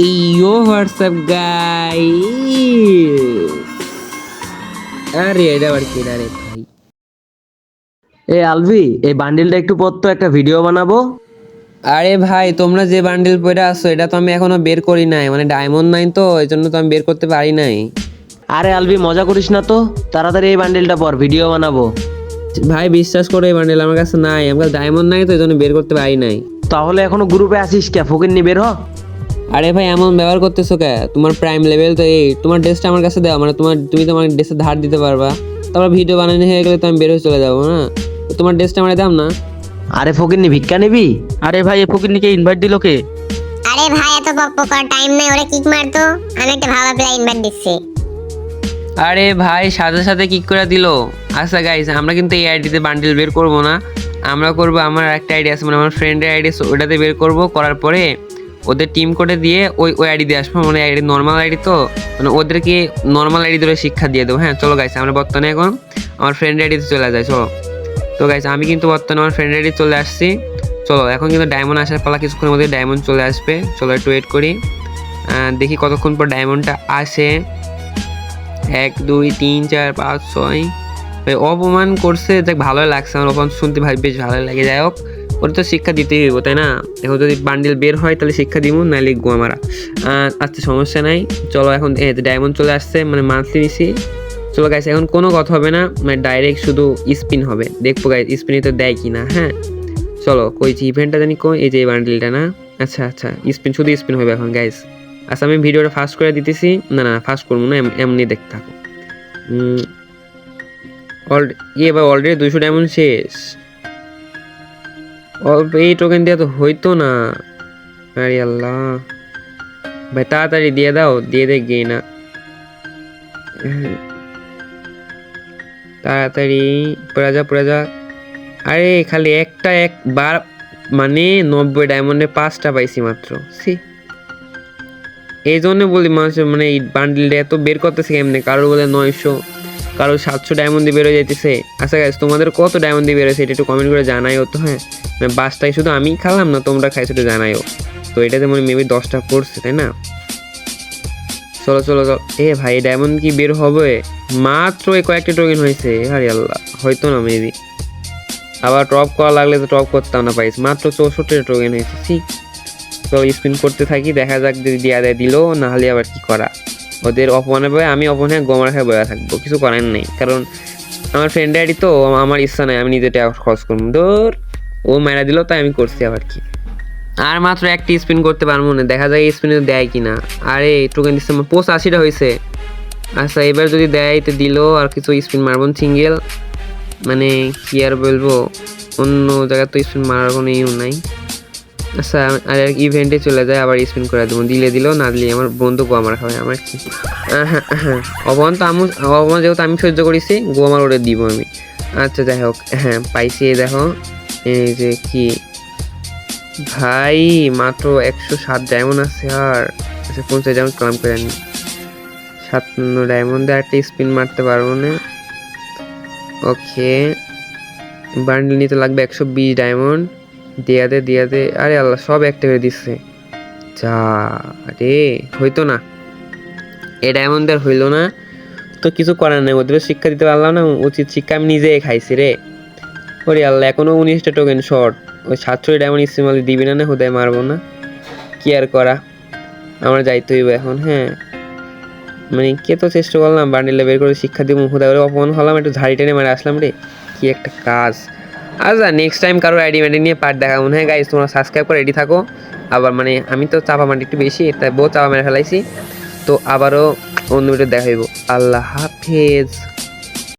ইয়ো WhatsApp গাই আরে এটা আবার কি? রে ভাই। এ আলভি এই বান্ডিলটা একটু পর তো একটা ভিডিও বানাবো। আরে ভাই তোমরা যে বান্ডেল পড়ে আসছো এটা তো আমি এখনও বের করি নাই। মানে ডায়মন্ড নাই তো এই জন্য তো আমি বের করতে পারি নাই। আরে আলভি মজা করিস না তো। তাড়াতাড়ি এই বান্ডিলটা পর ভিডিও বানাবো। ভাই বিশ্বাস করে এই বান্ডেল আমার কাছে নাই। আমার কাছে ডায়মন্ড নাই তো এই জন্য বের করতে পারি নাই। তাহলে এখনও গ্রুপে আসিস কে? ফকির নি বের হ। আরে ভাই এমন ব্যবহার করতেছো কে? তোমার প্রাইম লেভেল তো এই তোমার ড্রেসটা আমার কাছে দাও মানে তোমার তুমি তোমার ড্রেসে ধার দিতে পারবা। তারপর ভিডিও বানানো হয়ে গেলে তো আমি বের হয়ে চলে যাব না? তোমার ড্রেসটা আমার দাম না। আরে ফকির নি ভিক্ষা নিবি? আরে ভাই এ ফকিরনিকে ইনভাইট দিল কে? আরে ভাই এত বক বক করার টাইম নাই ওরা কিক মারতো। আমি একটা ভালো প্লেয়ার ইনভাইট দিচ্ছি। আরে ভাই সাথে সাথে কি করে দিল। আচ্ছা গাইস আমরা কিন্তু এই আইডিতে বান্ডিল বের করব না। আমরা করব আমার একটা আইডি আছে মানে আমার ফ্রেন্ডের আইডি ওটাতে বের করব। করার পরে ওদের টিম কোডে দিয়ে ওই ওই আইডি দিয়ে আসব। মানে আইডি নর্মাল আইডি তো মানে ওদেরকে নর্মাল আইডি ধরে শিক্ষা দিয়ে দেবো। হ্যাঁ চলো গাইছে আমরা বর্তমানে এখন আমার ফ্রেন্ড আইডিতে চলে যাই, চলো। তো গাইছে আমি কিন্তু বর্তমানে আমার ফ্রেন্ড আইডি চলে আসছি। চলো, এখন কিন্তু ডায়মন্ড আসার পালা কিছুক্ষণের মধ্যে ডায়মন্ড চলে আসবে। চলো, একটু ওয়েট করি। দেখি কতক্ষণ পর ডায়মন্ডটা আসে। এক, দুই, তিন, চার, পাঁচ, ছয়। অপমান করছে। দেখ, ভালোই লাগছে আমার, অপমান শুনতে ভাই, বেশ ভালোই লাগে। যাই হোক ওটা তো শিক্ষা দিতেই হইব, তাই না? এখন যদি বান্ডিল বের হয়, তাহলে শিক্ষা দিব না লিখব আমরা। আচ্ছা সমস্যা নাই। চলো এখন ডায়মন্ড চলে আসছে মানে মান্থলি নিছি। চলো গাইছে এখন কোনো কথা হবে না মানে ডাইরেক্ট শুধু স্পিন হবে। দেখব গাইজ স্পিনে তো দেয় কি না হ্যাঁ? চলো, কই যে ইভেন্টটা জানি কই, এই যে এই বান্ডিলটা না? আচ্ছা আচ্ছা স্পিন শুধু স্পিন হবে এখন গাইজ আচ্ছা আমি ভিডিওটা ফাস্ট করে দিতেছি। না না ফাস্ট করব না এমনি দেখতে থাকো। অল ইয়ে ভাই অলরেডি দুশো ডায়মন্ড শেষ। অল্প এই টোকেন দিয়ে তো হইতো না। আরে আল্লাহ। ভাই, তাড়াতাড়ি দিয়ে দাও, দিয়ে দে গিয়ে না। তাড়াতাড়ি, পড়া যা আরে, খালি একটা একবার মানে নব্বই ডায়মন্ডে পাঁচটা পাইছি মাত্র। সি এই জন্য বলি মানুষের মানে এই বান্ডিলটা এত বের করতেছে কেমনে? কারোর বলে নয়শো। কারও সাতশো ডায়মন্ড দিয়ে বেরো যাইতেছে। আচ্ছা গাইস তোমাদের কত ডায়মন্ড দিয়ে বেরোছে এটা একটু কমেন্ট করে জানাইও তো হ্যাঁ? মানে বাসটাই শুধু আমি খেলাম না তোমরা খাইছো একটু জানাইও। তো এটাতে মনে মেবি দশটা পড়ছে, তাই না? চলো চলো চলো। এ ভাই ডায়মন্ড কি বের হবে? মাত্র এই কয়েকটা টোকেন হয়েছে। আরে আল্লাহ, হয়তো না মেবি আবার টপ করা লাগলে তো টপ করতাম না পাইস মাত্র চৌষট্টি টোকেন হয়েছে ঠিক তো স্পিন করতে থাকি, দেখা যাক যদি দিয়া দেয় দিল, না হলে আবার কি করা। ওদের অপমানে বয়ে আমি অপমানে গোমরা খেয়ে বয়ে থাকব, কিছু করার নেই। কারণ আমার ফ্রেন্ড আইডি তো, আমার ইচ্ছা নাই, আমি নিজে টাকা খরচ করব। ধর, ও মেরা দিল, তাই আমি করছি আবার কি। আর মাত্র একটি স্পিন করতে পারব না, দেখা যায় স্পিনে দেয় কি না আরে টোকেন দিচ্ছে পোস্ট আশিটা হয়েছে। আচ্ছা এবার যদি দেয়, তো দিল, আর কিছু স্পিন মারবো সিঙ্গেল মানে কি আর বলব, অন্য জায়গায় তো স্পিন মারার কোনো ইউ নাই। আচ্ছা আর ইভেন্টে চলে যায়, আবার স্পিন করে দেবো। দিলে দিল, না দিলে আমার বন্ধু গো আমার খাবে, আমার কি? অপমান তো আমি অপমান যেহেতু আমি সহ্য করেছি, গো আমার ওটা দিব আমি। আচ্ছা যাই হোক হ্যাঁ পাইছি দেখো, এই যে কি? ভাই, মাত্র একশো সাত ডায়মন্ড আছে আর। আচ্ছা পঞ্চাশ ডায়মন্ড ক্লাম করে আনি সাতান্ন ডায়মন্ডে একটা স্পিন মারতে পারব না। ওকে বান্ডেল নিতে লাগবে একশো বিশ ডায়মন্ড দিয়া দে দিয়া দে। আরে আল্লাহ, সব একটা করে দিচ্ছে যা রে, হইতো না। এটা ডায়মন্ড আর হইল না। তো কিছু করার নেই, ওদের শিক্ষা দিতে পারলাম না, উচিত শিক্ষা আমি নিজেই খাইছি রে। ওরে আল্লাহ, এখনও উনিশটা টোকেন শর্ট ওই সাতশো ডায়মন্ড ইস্তেমাল দিবি না না হুদায় মারবো না। কি আর করা? আমার যাইতে হইব এখন হ্যাঁ। মানে কে তো চেষ্টা করলাম বান্ডিলে বের করে শিক্ষা দিব হুদা অপমান হলাম, একটু ঝাড়ি টেনে মারে আসলাম রে। কি একটা কাজ। আচ্ছা নেক্সট টাইম কারও আইডি ম্যাডি নিয়ে পার্ট মনে হয় গাইজ তোমরা সাবস্ক্রাইব করে রেডি থাকো। আবার মানে আমি তো চাপা মাটি একটু বেশি, তাই বহু চাপা মেরে ফেলাইছি। তো আবারও অন্য ভিডিও দেখা হইব। আল্লাহ হাফেজ।